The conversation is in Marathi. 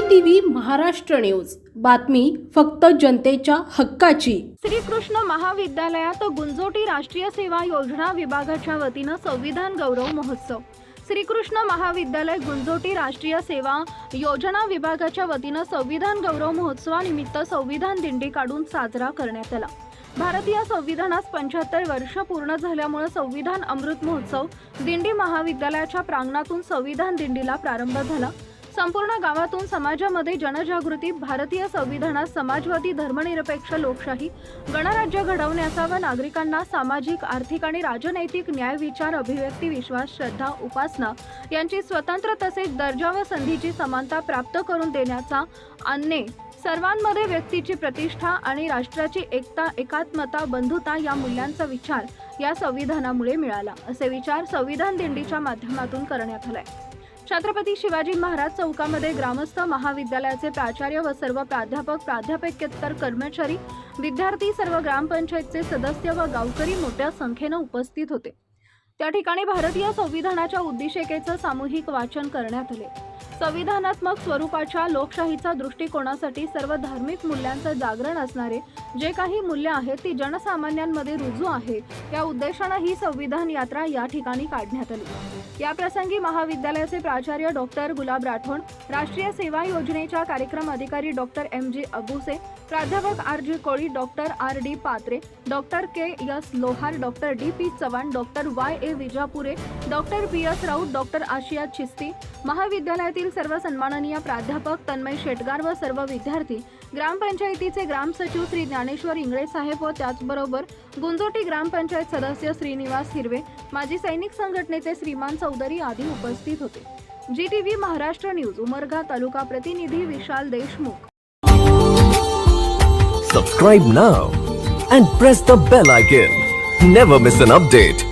TV Maharashtra news. बातमी फक्त जनतेच्या हक्काची. श्रीकृष्ण महाविद्यालयात गुंजोटी राष्ट्रीय सेवा योजना विभागाच्या वतीनं संविधान गौरव महोत्सव. श्रीकृष्ण महाविद्यालय गुंजोटी राष्ट्रीय सेवा योजना विभागाच्या वतीनं संविधान गौरव महोत्सवानिमित्त संविधान दिंडी काढून साजरा करण्यात आला. भारतीय संविधानास पंच्याहत्तर वर्ष पूर्ण झाल्यामुळे संविधान अमृत महोत्सव दिंडी महाविद्यालयाच्या प्रांगणातून संविधान दिंडीला प्रारंभ झाला. संपूर्ण गावातून समाजामध्ये जनजागृती भारतीय संविधानात समाजवादी धर्मनिरपेक्ष लोकशाही गणराज्य घडवण्याचा व नागरिकांना सामाजिक आर्थिक आणि राजनैतिक न्याय विचार अभिव्यक्ती विश्वास श्रद्धा उपासना यांची स्वतंत्र तसेच दर्जा व संधीची समानता प्राप्त करून देण्याचा आणणे सर्वांमध्ये व्यक्तीची प्रतिष्ठा आणि राष्ट्राची एकता एकात्मता बंधुता या मूल्यांचा विचार या संविधानामुळे मिळाला. असे विचार संविधान दिंडीच्या माध्यमातून करण्यात आलाय छत्रपती शिवाजी महाराज चौकामध्ये ग्रामस्थ महाविद्यालयाचे प्राचार्य व सर्व प्राध्यापक प्राध्यापकेतर कर्मचारी विद्यार्थी सर्व ग्रामपंचायतचे सदस्य व गावकरी मोठ्या संख्येनं उपस्थित होते. त्या ठिकाणी भारतीय संविधानाच्या उद्दिष्टिकेचं सामूहिक वाचन करण्यात आले. संविधानात्मक स्वरूपाच्या लोकशाहीचा दृष्टिकोनासाठी सर्व धार्मिक मूल्यांचं जागरण असणारे जे काही मूल्य आहेत ती जनसामान्यांमध्ये रुजू आहे. या उद्देशानं ही संविधान यात्रा या ठिकाणी काढण्यात आली. या प्रसंगी महाविद्यालयाचे प्राचार्य डॉक्टर गुलाब राठोड राष्ट्रीय सेवा योजनेच्या कार्यक्रम अधिकारी डॉक्टर एम जी अबुसे प्राध्यापक R G Koli doctor R D Patre doctor K S Lohar doctor D P Chavan doctor Y A Vijapure doctor P S Raut doctor Asiya Chisti महाविद्यालयातील सर्व सन्माननीय प्राध्यापक तन्मय शेटगार व सर्व विद्यार्थी ग्रामपंचायतीचे ग्रामसचिव श्री ज्ञानेश्वर इंगळे साहेब व त्याचबरोबर गुंजोटी ग्रामपंचायत सदस्य श्रीनिवास हिरवे माजी सैनिक संघटनेचे श्रीमान चौधरी आदी उपस्थित होते. G TV Maharashtra news Umarga taluka प्रतिनिधी Vishal Deshmukh Subscribe now and press the bell icon. Never miss an update.